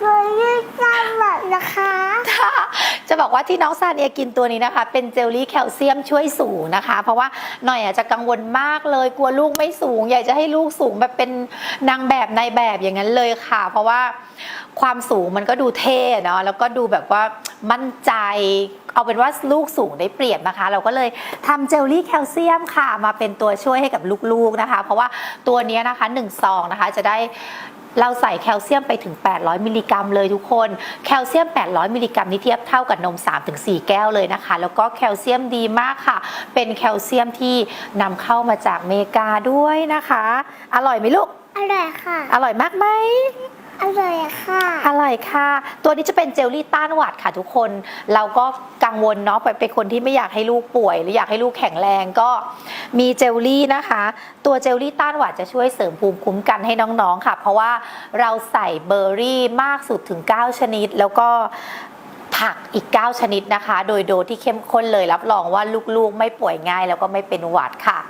โดยยืดสวัสดนะคะ ค่ะจะบอกว่าที่น้องซาเนียกินตัวนี้นะคะ เป็นเจลลี่แคลเซียมช่วยสูงนะคะ เพราะว่าหน่อยอาจจะกังวลมากเลยกลัวลูกไม่สูง อยากจะให้ลูกสูงแบบเป็นนางแบบในายแบบอย่างนั้นเลยค่ะ เพราะว่าความสูงมันก็ดูเท่เนาะแล้วก็ดูแบบว่ามั่นใจ เอาเป็นว่าลูกสูงได้เปรียบนะคะ เราก็เลยทำเจลลี่แคลเซียมค่ะ มาเป็นตัวช่วยให้กับลูกๆนะคะ เพราะว่าตัวเนี้ยนะคะ1ซองนะคะจะได้เราใส่แคลเซียมไปถึง 800 มิลลิกรัมเลยทุกคน แคลเซียม 800 มิลลิกรัมนี่เทียบเท่ากับนม 3-4 แก้วเลยนะคะ แล้วก็แคลเซียมดีมากค่ะ เป็นแคลเซียมที่นำเข้ามาจากอเมริกาด้วยนะคะ อร่อยไหมลูก อร่อยค่ะ อร่อยมากไหม อร่อยค่ะ อร่อยค่ะ ตัวนี้จะเป็นเจลลี่ต้านหวัดค่ะทุกคน เราก็กังวลเนาะเป็นคนที่ไม่อยากให้ลูกป่วย หรืออยากให้ลูกแข็งแรงก็มีเจลลี่นะคะ ตัวเจลลี่ต้านหวัดจะช่วยเสริมภูมิคุ้มกันให้น้องๆค่ะ เพราะว่าเราใส่เบอร์รี่มากสุดถึง 9 ชนิด แล้วก็ผักอีก 9 ชนิดนะคะ โดยโดที่เข้มข้นเลยรับรองว่าลูกๆ ไม่ป่วยง่ายแล้วก็ไม่เป็นหวัดค่ะ